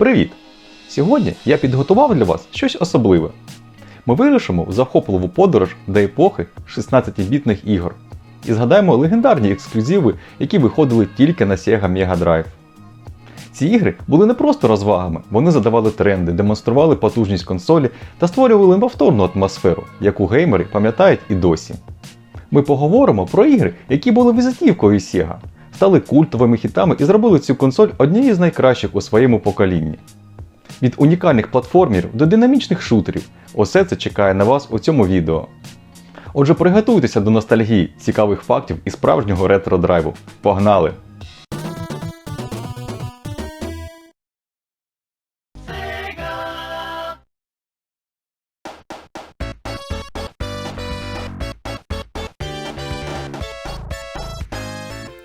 Привіт! Сьогодні я підготував для вас щось особливе. Ми вирушимо в захопливу подорож до епохи 16-бітних ігор і згадаємо легендарні ексклюзиви, які виходили тільки на Sega Mega Drive. Ці ігри були не просто розвагами, вони задавали тренди, демонстрували потужність консолі та створювали повторну атмосферу, яку геймери пам'ятають і досі. Ми поговоримо про ігри, які були візитівкою Sega, стали культовими хітами і зробили цю консоль однією з найкращих у своєму поколінні. Від унікальних платформерів до динамічних шутерів усе це чекає на вас у цьому відео. Отже, приготуйтеся до ностальгії, цікавих фактів і справжнього ретро-драйву. Погнали!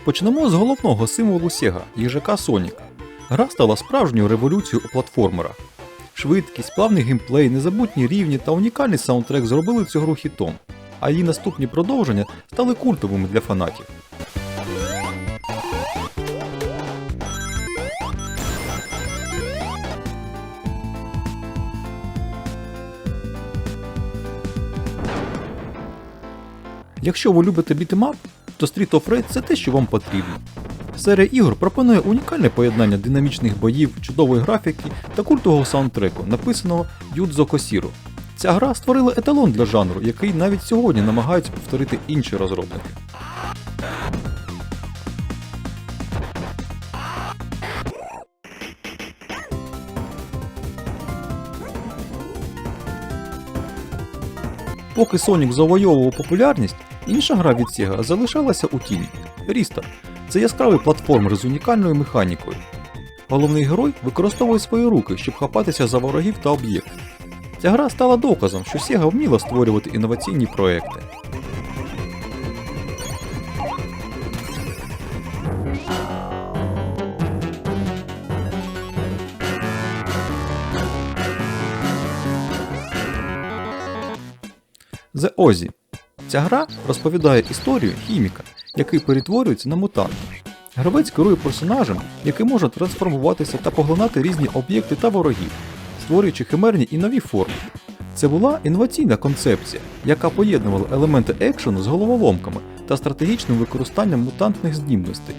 Почнемо з головного символу Sega – їжака Соніка. Гра стала справжньою революцією у платформерах. Швидкість, плавний геймплей, незабутні рівні та унікальний саундтрек зробили цю гру хітом, а її наступні продовження стали культовими для фанатів. Якщо ви любите бітемап, то Street of Rage – це те, що вам потрібно. Серія ігор пропонує унікальне поєднання динамічних боїв, чудової графіки та культового саундтреку, написаного Юдзо Косіро. Ця гра створила еталон для жанру, який навіть сьогодні намагаються повторити інші розробники. Поки Sonic завойовував популярність, інша гра від Sega залишалася у тіні. Рістар це яскравий платформер з унікальною механікою. Головний герой використовує свої руки, щоб хапатися за ворогів та об'єкти. Ця гра стала доказом, що Sega вміла створювати інноваційні проекти. The Ozzy. Ця гра розповідає історію хіміка, який перетворюється на мутанта. Гравець керує персонажем, який може трансформуватися та поглинати різні об'єкти та ворогів, створюючи химерні і нові форми. Це була інноваційна концепція, яка поєднувала елементи екшену з головоломками та стратегічним використанням мутантних здібностей.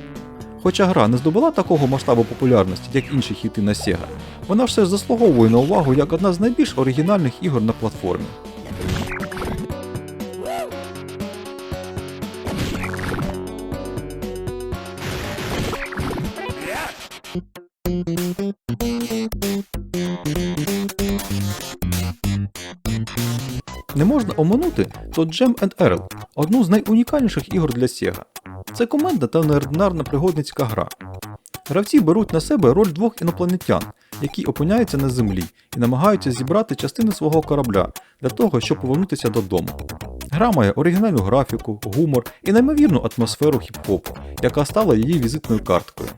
Хоча гра не здобула такого масштабу популярності, як інші хіти на Sega, вона все заслуговує на увагу як одна з найбільш оригінальних ігор на платформі. Оминути тут Gem and Earl, одну з найунікальніших ігор для Sega. Це командна та неординарна пригодницька гра. Гравці беруть на себе роль двох інопланетян, які опиняються на землі і намагаються зібрати частини свого корабля для того, щоб повернутися додому. Гра має оригінальну графіку, гумор і неймовірну атмосферу хіп-хопу, яка стала її візитною карткою.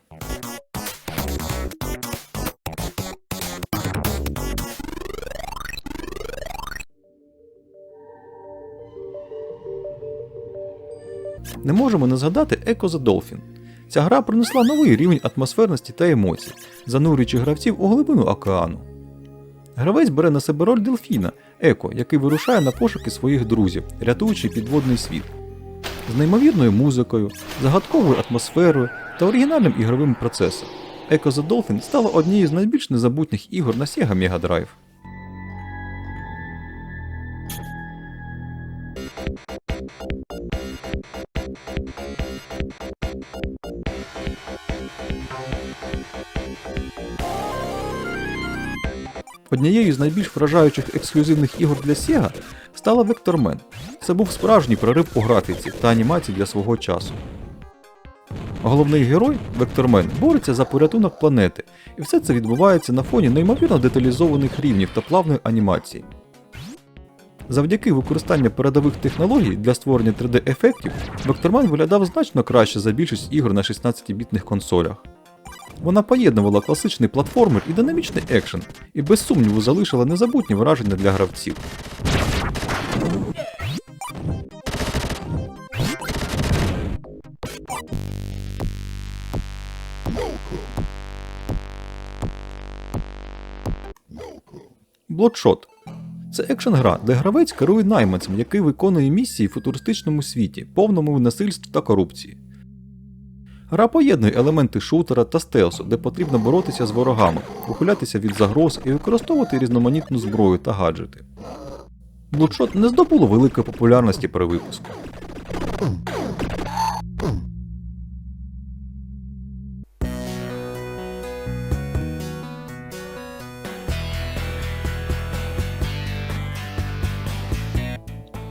Не можемо не згадати Echo the Dolphin. Ця гра принесла новий рівень атмосферності та емоцій, занурюючи гравців у глибину океану. Гравець бере на себе роль дельфіна, Еко, який вирушає на пошуки своїх друзів, рятуючи підводний світ. З неймовірною музикою, загадковою атмосферою та оригінальним ігровим процесом. Echo the Dolphin стала однією з найбільш незабутніх ігор на Sega Mega Drive. Однією з найбільш вражаючих ексклюзивних ігор для Sega стала Man. Це був справжній прорив у графіці та анімації для свого часу. Головний герой Вектормен бореться за порятунок планети, і все це відбувається на фоні неймовірно деталізованих рівнів та плавної анімації. Завдяки використанню передових технологій для створення 3D-ефектів, Вектормен виглядав значно краще за більшість ігор на 16-бітних консолях. Вона поєднувала класичний платформер і динамічний екшен, і без сумніву залишила незабутні враження для гравців. Bloodshot. Це екшн гра, де гравець керує найманцем, який виконує місії в футуристичному світі, повному насильств та корупції. Гра поєднує елементи шутера та стелсу, де потрібно боротися з ворогами, ухилятися від загроз і використовувати різноманітну зброю та гаджети. Bloodshot не здобуло великої популярності при випуску.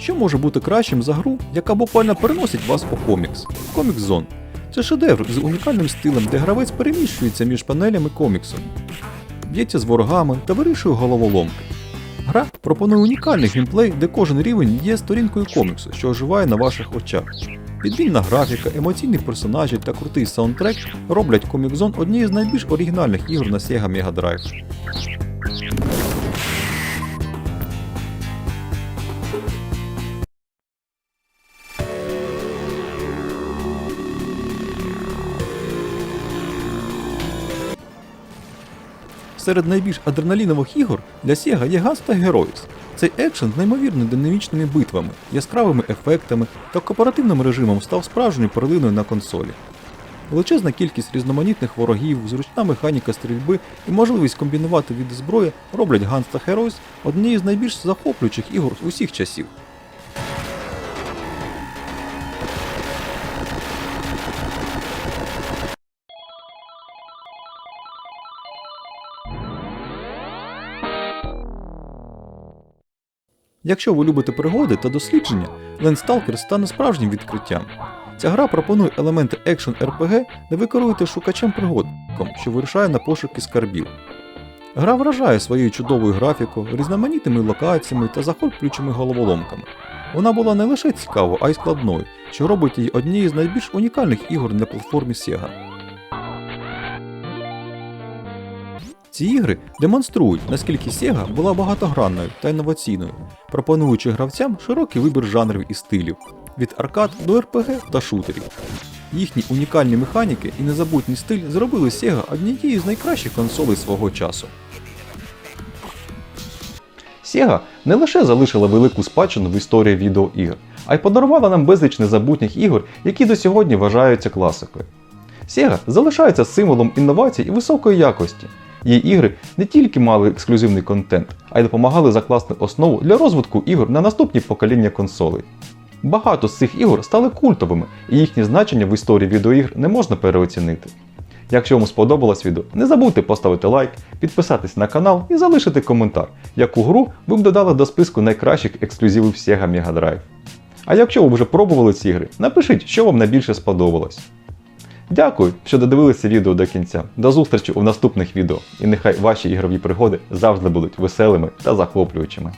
Що може бути кращим за гру, яка буквально переносить вас у комікс? Комікс Zone. Це шедевр з унікальним стилем, де гравець переміщується між панелями коміксу, б'ється з ворогами та вирішує головоломки. Гра пропонує унікальний геймплей, де кожен рівень є сторінкою коміксу, що оживає на ваших очах. Відмінна графіка, емоційні персонажі та крутий саундтрек роблять Comic Zone однією з найбільш оригінальних ігор на Sega Mega Drive. Серед найбільш адреналінових ігор для Sega є Guns та Heroes. Цей екшен з неймовірно динамічними битвами, яскравими ефектами та кооперативним режимом став справжньою перлиною на консолі. Величезна кількість різноманітних ворогів, зручна механіка стрільби і можливість комбінувати від зброї роблять Guns та Heroes однією з найбільш захоплюючих ігор усіх часів. Якщо ви любите пригоди та дослідження, Landstalker стане справжнім відкриттям. Ця гра пропонує елементи екшн RPG, де ви керуєте шукачем пригодником, що вирушає на пошуки скарбів. Гра вражає своєю чудовою графікою, різноманітними локаціями та захоплюючими головоломками. Вона була не лише цікавою, а й складною, що робить її однією з найбільш унікальних ігор на платформі Sega. Ці ігри демонструють, наскільки Sega була багатогранною та інноваційною, пропонуючи гравцям широкий вибір жанрів і стилів від аркад до RPG та шутерів. Їхні унікальні механіки і незабутній стиль зробили Sega однією з найкращих консолей свого часу. Sega не лише залишила велику спадщину в історії відеоігр, а й подарувала нам безліч незабутніх ігор, які до сьогодні вважаються класикою. Sega залишається символом інновацій і високої якості. Її ігри не тільки мали ексклюзивний контент, а й допомагали закласти основу для розвитку ігор на наступні покоління консолей. Багато з цих ігор стали культовими, і їхнє значення в історії відеоігр не можна переоцінити. Якщо вам сподобалось відео, не забудьте поставити лайк, підписатись на канал і залишити коментар, яку гру ви б додали до списку найкращих ексклюзивів Sega Mega Drive. А якщо ви вже пробували ці ігри, напишіть, що вам найбільше сподобалось. Дякую, що додивилися відео до кінця. До зустрічі у наступних відео, і нехай ваші ігрові пригоди завжди будуть веселими та захоплюючими.